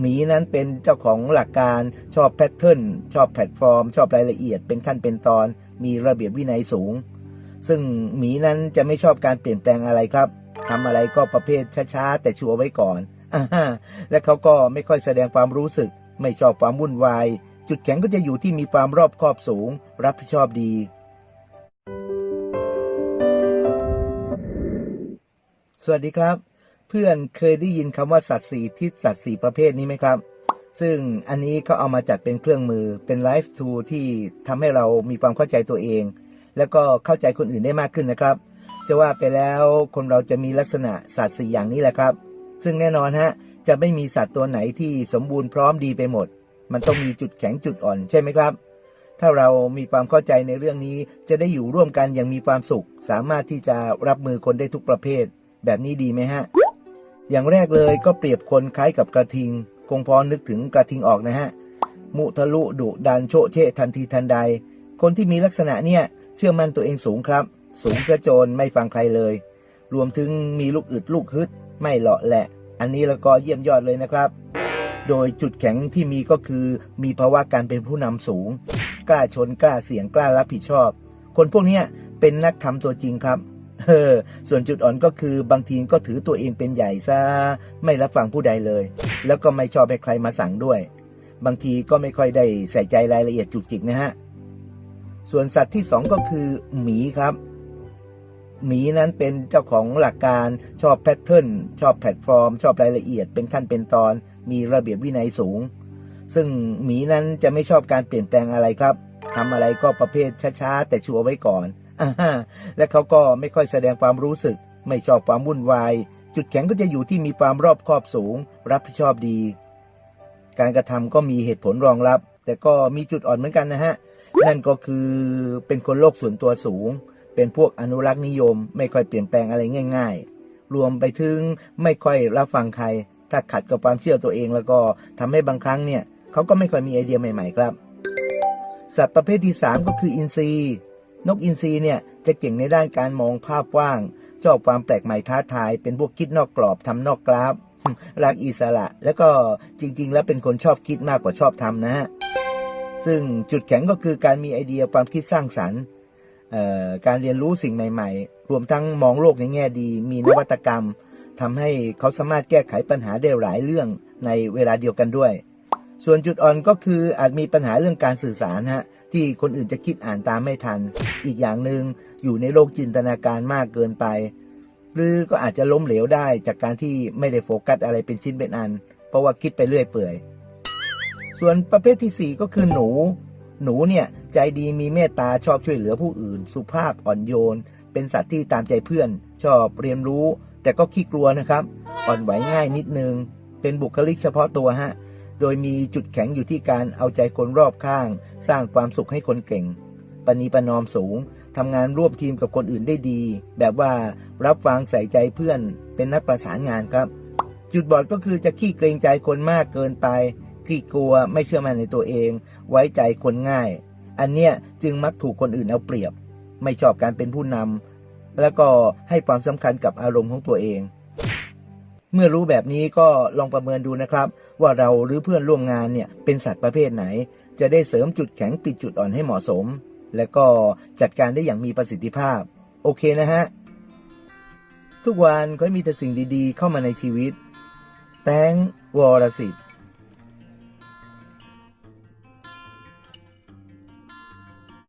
หมีนั้นเป็นเจ้าของหลักการชอบแพทเทิร์นชอบแพลตฟอร์ม ชอบรายละเอียดเป็นขั้นเป็นตอน มีระเบียบวินัยสูง ซึ่งหมีนั้นจะไม่ชอบการเปลี่ยนแปลงอะไรครับทำอะไรก็ประเภทช้าๆแต่ชัวร์ไว้ก่อนอและเขาก็ไม่ค่อยแสดงความรู้สึก ไม่ชอบความวุ่นวาย จุดแข็งก็จะอยู่ที่มีความรอบคอบสูง รับผิดชอบดี สวัสดีครับ พื่อนเคยได้ยินคำว่าสัตว์สี่ทิศสัตว์สี่ประเภทนี้ไหมครับ ซึ่งอันนี้เขาเอามาจัดเป็นเครื่องมือเป็นไลฟ์ทูที่ทำให้เรามีความเข้าใจตัวเอง แล้วก็เข้าใจคนอื่นได้มากขึ้นนะครับ จะว่าไปแล้วคนเราจะมีลักษณะสัตว์สี่อย่างนี้แหละครับ ซึ่งแน่นอนฮะจะไม่มีสัตว์ตัวไหนที่สมบูรณ์พร้อมดีไปหมด มันต้องมีจุดแข็งจุดอ่อนใช่ไหมครับ ถ้าเรามีความเข้าใจในเรื่องนี้จะได้อยู่ร่วมกันอย่างมีความสุข สามารถที่จะรับมือคนได้ทุกประเภท แบบนี้ดีไหมฮะ อย่างแรกเลยก็เปรียบคนคล้ายกับกระทิง คงพอนึกถึงกระทิงออกนะฮะ มุทะลุดุดันโชเชะทันทีทันใด คนที่มีลักษณะเนี่ยเชื่อมั่นตัวเองสูงครับ สูงเสียจนไม่ฟังใครเลย รวมถึงมีลูกอึดลูกฮึด ไม่เหลาะแหละ อันนี้แล้วก็เยี่ยมยอดเลยนะครับ โดยจุดแข็งที่มีก็คือมีภาวะการเป็นผู้นำสูง กล้าชนกล้าเสี่ยงกล้ารับผิดชอบ คนพวกเนี้ยเป็นนักทำตัวจริงครับ เออส่วนจุดอ่อนก็คือบางทีก็ถือตัวเองเป็นใหญ่ซะไม่รับฟังผู้ใดเลย แล้วก็ไม่ชอบให้ใครมาสั่งด้วย บางทีก็ไม่ค่อยได้ใส่ใจรายละเอียดจุกจิกนะฮะส่วนสัตว์ที่สองก็คือหมีครับหมีนั้นเป็นเจ้าของหลักการชอบแพทเทิร์นชอบแพลตฟอร์ม ชอบรายละเอียดเป็นขั้นเป็นตอน มีระเบียบวินัยสูง ซึ่งหมีนั้นจะไม่ชอบการเปลี่ยนแปลงอะไรครับทำอะไรก็ประเภทช้าๆแต่ชัวร์ไว้ก่อน และเขาก็ไม่ค่อยแสดงความรู้สึก ไม่ชอบความวุ่นวาย จุดแข็งก็จะอยู่ที่มีความรอบคอบสูง รับผิดชอบดี การกระทำก็มีเหตุผลรองรับ แต่ก็มีจุดอ่อนเหมือนกันนะฮะ นั่นก็คือเป็นคนโลกส่วนตัวสูง เป็นพวกอนุรักษ์นิยม ไม่ค่อยเปลี่ยนแปลงอะไรง่าย ๆ รวมไปถึงไม่ค่อยรับฟังใคร ถ้าขัดกับความเชื่อตัวเองแล้วก็ทำให้บางครั้งเนี่ยเขาก็ไม่ค่อยมีไอเดียใหม่ ๆ ครับ สัตว์ประเภทที่ 3 ก็คืออินทรีย์ นกอินทรีเนี่ยจะเก่งในด้านการมองภาพกว้างชอบความแปลกใหม่ท้าทาย เป็นพวกคิดนอกกรอบทำนอกกราฟ รักอิสระ แล้วก็จริง ๆ แล้วเป็นคนชอบคิดมากกว่าชอบทำนะฮะ ซึ่งจุดแข็งก็คือการมีไอเดียความคิดสร้างสรรค์การเรียนรู้สิ่งใหม่ ๆ รวมทั้งมองโลกในแง่ดี มีนวัตกรรมทำให้เขาสามารถแก้ไขปัญหาได้หลายเรื่องในเวลาเดียวกันด้วย ส่วนจุดอ่อนก็คืออาจมีปัญหาเรื่องการสื่อสารฮะที่คนอื่นจะคิดอ่านตามไม่ทัน อีกอย่างหนึ่งอยู่ในโลกจินตนาการมากเกินไป หรือก็อาจจะล้มเหลวได้จากการที่ไม่ได้โฟกัสอะไรเป็นชิ้นเป็นอัน เพราะว่าคิดไปเรื่อยเปื่อย ส่วนประเภทที่ 4 ก็คือหนู หนูเนี่ยใจดีมีเมตตาชอบช่วยเหลือผู้อื่น สุภาพอ่อนโยน เป็นสัตว์ที่ตามใจเพื่อน ชอบเรียนรู้ แต่ก็ขี้กลัวนะครับ อ่อนไหวง่ายนิดนึง เป็นบุคลิกเฉพาะตัวฮะ โดยมีจุดแข็งอยู่ที่การเอาใจคนรอบข้าง สร้างความสุขให้คนเก่ง ปณีประนอมสูงทำงานร่วมทีมกับคนอื่นได้ดี แบบว่ารับฟังใส่ใจเพื่อน เป็นนักประสานงานครับ จุดบอดก็คือจะขี้เกรงใจคนมากเกินไป ขี้กลัวไม่เชื่อมั่นในตัวเอง ไว้ใจคนง่าย อันเนี้ยจึงมักถูกคนอื่นเอาเปรียบ ไม่ชอบการเป็นผู้นำแล้วก็ให้ความสำคัญกับอารมณ์ของตัวเอง เมื่อรู้แบบนี้ก็ลองประเมินดูนะครับ ว่าเราหรือเพื่อนร่วมงานเนี่ยเป็นสัตว์ประเภทไหน จะได้เสริมจุดแข็งปิดจุดอ่อนให้เหมาะสม และก็จัดการได้อย่างมีประสิทธิภาพ โอเคนะฮะ ทุกวันก็มีแต่สิ่งดีๆ เข้ามาในชีวิต แตงวรสิทธิ์